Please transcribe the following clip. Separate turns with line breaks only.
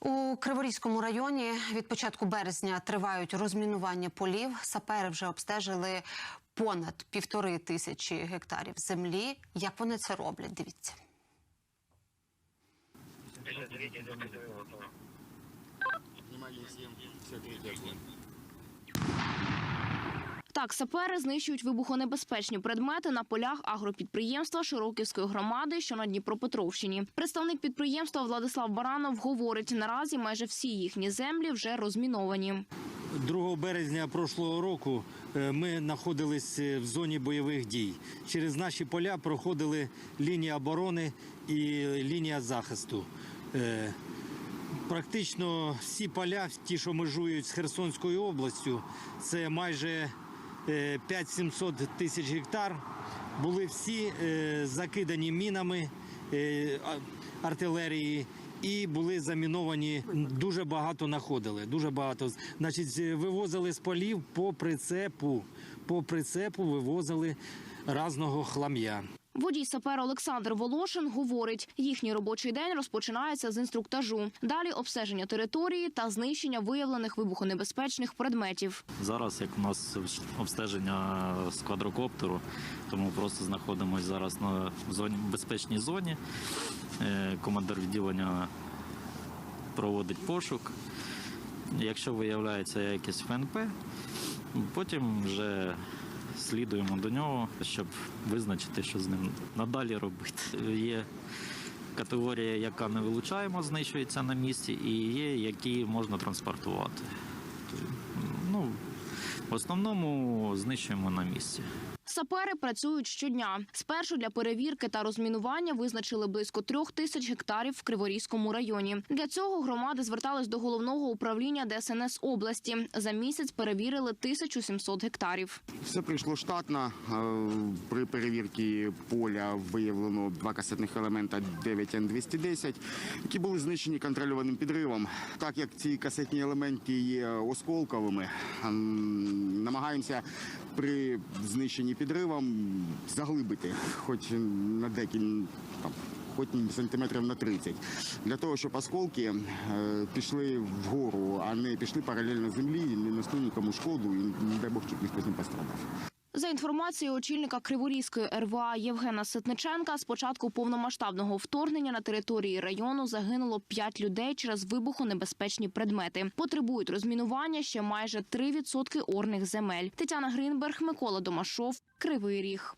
У Криворізькому районі від початку березня тривають розмінування полів. Сапери вже обстежили понад півтори тисячі гектарів землі. Як вони це роблять? Дивіться.
53 до 52 готово.
Внимание всем, все третье огонь.
Так, сапери знищують вибухонебезпечні предмети на полях агропідприємства Широківської громади, що на Дніпропетровщині. Представник підприємства Владислав Баранов говорить, наразі майже всі їхні землі вже розміновані.
2 березня прошлого року е, ми знаходилися в зоні бойових дій. Через наші поля проходили лінія оборони і лінія захисту. Е, Практично всі поля, ті, що межують з Херсонською областю, це майже е, 5-700 тисяч гектар, були всі е, закидані мінами е, артилерії і були заміновані. Дуже багато знаходили. Дуже багато. Значить, е, вивозили з полів по прицепу. По прицепу вивозили разного хлам'я.
Водій сапера Олександр Волошин говорить, їхній робочий день розпочинається з інструктажу. Далі обстеження території та знищення виявлених вибухонебезпечних предметів.
Зараз як у нас обстеження з квадрокоптеру, тому просто знаходимося зараз на зоні безпечній зоні. Е, Командир відділення проводить пошук. Якщо виявляється якесь ФНП, потім вже слідуємо до нього, щоб визначити, що з ним надалі робити. Є категорія, яка не вилучаємо, знищується на місці, і є, які можна транспортувати. Ну, в основному знищуємо на місці.
Сапери працюють щодня. Спершу для перевірки та розмінування визначили близько трьох тисяч гектарів в Криворізькому районі. Для цього громади звертались до головного управління ДСНС області. За місяць перевірили 1700 гектарів.
Все прийшло штатно. Е, При перевірці поля виявлено два касетних елемента 9Н210, які були знищені контрольованим підривом. Так як ці касетні елементи є осколковими, ем, намагаємося при знищенні підривом заглибити, хоч на декілька там. Хоч сантиметрів на 30, для того, щоб осколки е, пішли вгору, а не пішли паралельно землі, не несли нікому шкоду і не дай Бог, щоб ніхто не пострадав.
За інформацією очільника Криворізької РВА Євгена Ситниченка, з початку повномасштабного вторгнення на території району загинуло 5 людей через вибухонебезпечні предмети. Потребують розмінування ще майже 3% орних земель. Тетяна Гринберг, Микола Домашов, Кривий Ріг.